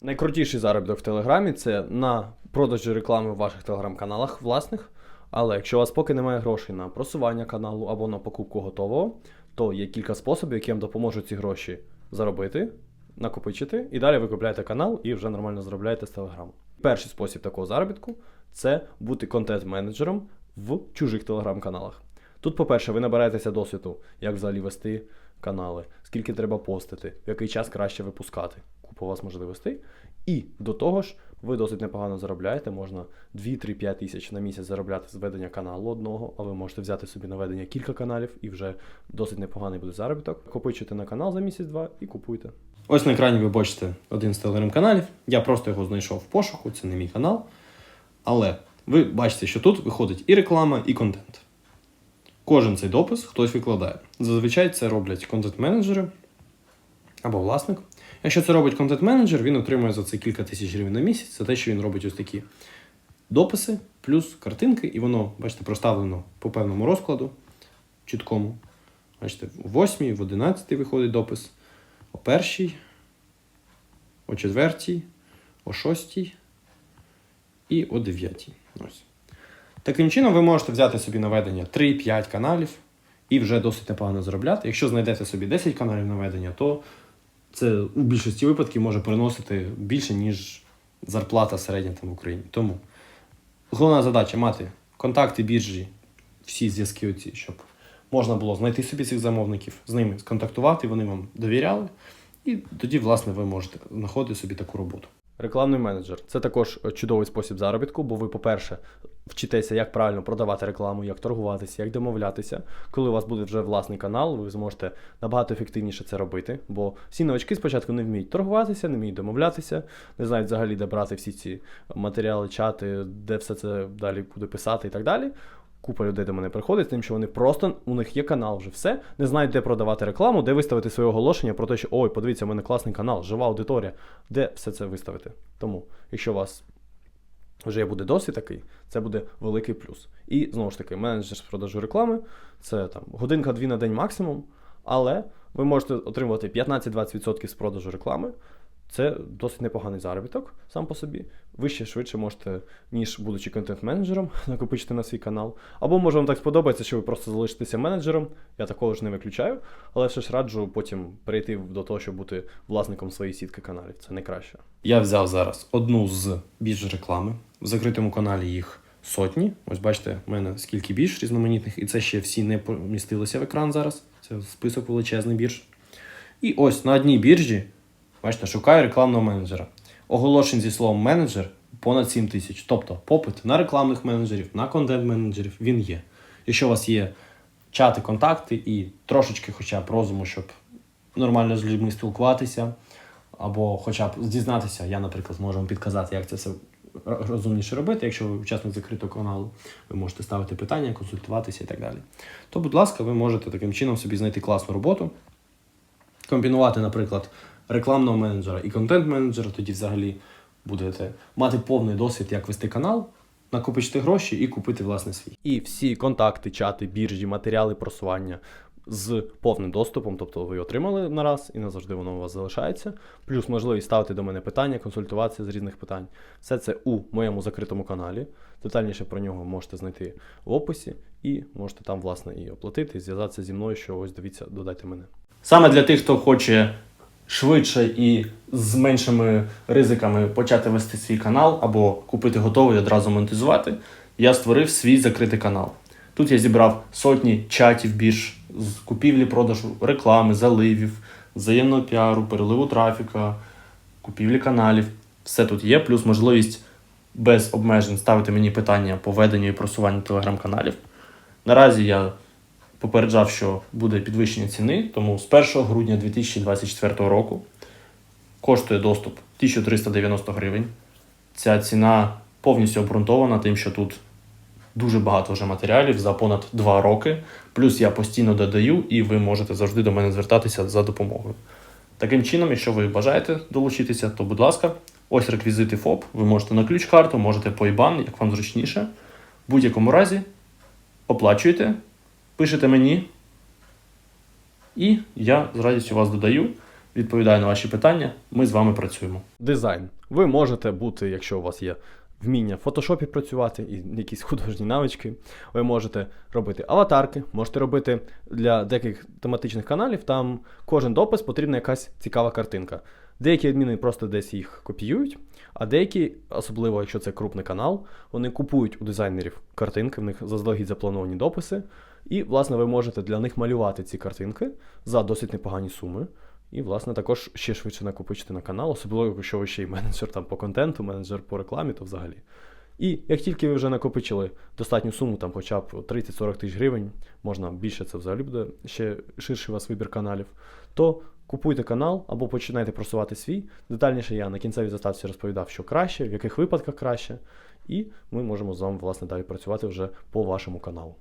Найкрутіший заробіток в Телеграмі це на продажі реклами в ваших телеграм-каналах власних. Але якщо у вас поки немає грошей на просування каналу або на покупку готового, то є кілька способів, які вам допоможуть ці гроші заробити, накопичити, і далі ви купляєте канал і вже нормально заробляєте з Телеграму. Перший спосіб такого заробітку це бути контент-менеджером в чужих телеграм-каналах. Тут, по-перше, ви набираєтеся досвіду, як взагалі вести канали, скільки треба постити, в який час краще випускати. Купа у вас можливостей. І до того ж, ви досить непогано заробляєте, можна 2-3-5 тисяч на місяць заробляти з ведення каналу одного, а ви можете взяти собі на ведення кілька каналів і вже досить непоганий буде заробіток. Копичуйте на канал за місяць-два і купуйте. Ось на екрані ви бачите один з телеграм-каналів. Я просто його знайшов в пошуку, це не мій канал. Але ви бачите, що тут виходить і реклама, і контент. Кожен цей допис хтось викладає. Зазвичай це роблять контент-менеджери або власник. Якщо це робить контент-менеджер, він отримує за це кілька тисяч гривень на місяць. Це те, що він робить ось такі дописи, плюс картинки, і воно, бачите, проставлено по певному розкладу чіткому. Бачите, в 8, в 11 виходить допис, о першій, о четвертій, о шостій і о дев'ятій. Ось. Таким чином, ви можете взяти собі наведення 3-5 каналів і вже досить непогано заробляти. Якщо знайдете собі 10 каналів наведення, то це у більшості випадків може приносити більше, ніж зарплата середня там в Україні. Тому головна задача мати контакти біржі, всі зв'язки оці, щоб можна було знайти собі цих замовників, з ними сконтактувати, вони вам довіряли. І тоді, власне, ви можете знаходити собі таку роботу. Рекламний менеджер це також е, чудовий спосіб заробітку, бо ви, по-перше, вчитеся, як правильно продавати рекламу, як торгуватися, як домовлятися. Коли у вас буде вже власний канал, ви зможете набагато ефективніше це робити. Бо всі новачки спочатку не вміють торгуватися, не вміють домовлятися, не знають взагалі, де брати всі ці матеріали, чати, де все це далі буде писати і так далі. Купа людей до мене приходить з тим, що вони просто у них є канал вже все, не знають, де продавати рекламу, де виставити своє оголошення про те, що ой, подивіться, у мене класний канал, жива аудиторія, де все це виставити. Тому, якщо у вас вже буде досвід такий, це буде великий плюс. І знову ж таки, менеджер з продажу реклами це там годинка-дві на день максимум, але ви можете отримувати 15-20% з продажу реклами. Це досить непоганий заробіток сам по собі. Ви ще швидше можете, ніж будучи контент-менеджером, накопичити на свій канал. Або може вам так сподобається, що ви просто залишитеся менеджером. Я такого ж не виключаю, але все ж раджу потім перейти до того, щоб бути власником своєї сітки каналів. Це найкраще. Я взяв зараз одну з бірж реклами. В закритому каналі їх сотні. Ось бачите, в мене скільки бірж різноманітних, і це ще всі не помістилися в екран зараз. Це список величезний бірж. І ось на одній біржі, бачите, шукаю рекламного менеджера. Оголошень зі словом менеджер понад 7 тисяч. Тобто попит на рекламних менеджерів, на контент-менеджерів він є. Якщо у вас є чати, контакти і трошечки хоча б розуму, щоб нормально з людьми спілкуватися, або хоча б дізнатися, я, наприклад, можу вам підказати, як це все розумніше робити. Якщо ви учасник закритого каналу, ви можете ставити питання, консультуватися і так далі. То, будь ласка, ви можете таким чином собі знайти класну роботу, комбінувати, наприклад, рекламного менеджера і контент-менеджера, тоді взагалі будете мати повний досвід, як вести канал, накопичити гроші і купити власне свій. І всі контакти, чати, біржі, матеріали просування з повним доступом, тобто ви отримали на раз і назавжди воно у вас залишається. Плюс можливість ставити до мене питання, консультуватися з різних питань. Все це у моєму закритому каналі. Детальніше про нього можете знайти в описі, і можете там, власне, і оплатити, і зв'язатися зі мною, що ось дивіться, додайте мене. Саме для тих, хто хоче швидше і з меншими ризиками почати вести свій канал або купити готовий і одразу монетизувати, я створив свій закритий канал. Тут я зібрав сотні чатів бірж з купівлі, продажу реклами, заливів, взаємного піару, переливу трафіка, купівлі каналів. Все тут є, плюс можливість без обмежень ставити мені питання по веденню і просуванню телеграм-каналів. Наразі я попереджав, що буде підвищення ціни, тому з 1 грудня 2024 року коштує доступ 1390 гривень. Ця ціна повністю обґрунтована тим, що тут дуже багато вже матеріалів за понад 2 роки. Плюс я постійно додаю, і ви можете завжди до мене звертатися за допомогою. Таким чином, якщо ви бажаєте долучитися, то будь ласка, ось реквізити ФОП. Ви можете на ключ-карту, можете по IBAN, як вам зручніше. В будь-якому разі оплачуєте, пишете мені, і я з радістю вас додаю. відповідаю на ваші питання. Ми з вами працюємо. Дизайн. Ви можете бути, якщо у вас є вміння в фотошопі працювати і якісь художні навички, ви можете робити аватарки, можете робити для деяких тематичних каналів, там кожен допис потрібна якась цікава картинка. Деякі адміни просто десь їх копіюють, а деякі, особливо якщо це крупний канал, вони купують у дизайнерів картинки, в них заздалегідь заплановані дописи, і, власне, ви можете для них малювати ці картинки за досить непогані суми. І, власне, також ще швидше накопичити на канал, особливо, якщо ви ще й менеджер там по контенту, менеджер по рекламі, то взагалі. І як тільки ви вже накопичили достатню суму, там хоча б 30-40 тисяч гривень, можна більше це взагалі буде ще ширший у вас вибір каналів, то купуйте канал або починайте просувати свій. Детальніше я на кінцевій заставці розповідав, що краще, в яких випадках краще, і ми можемо з вами власне далі працювати вже по вашому каналу.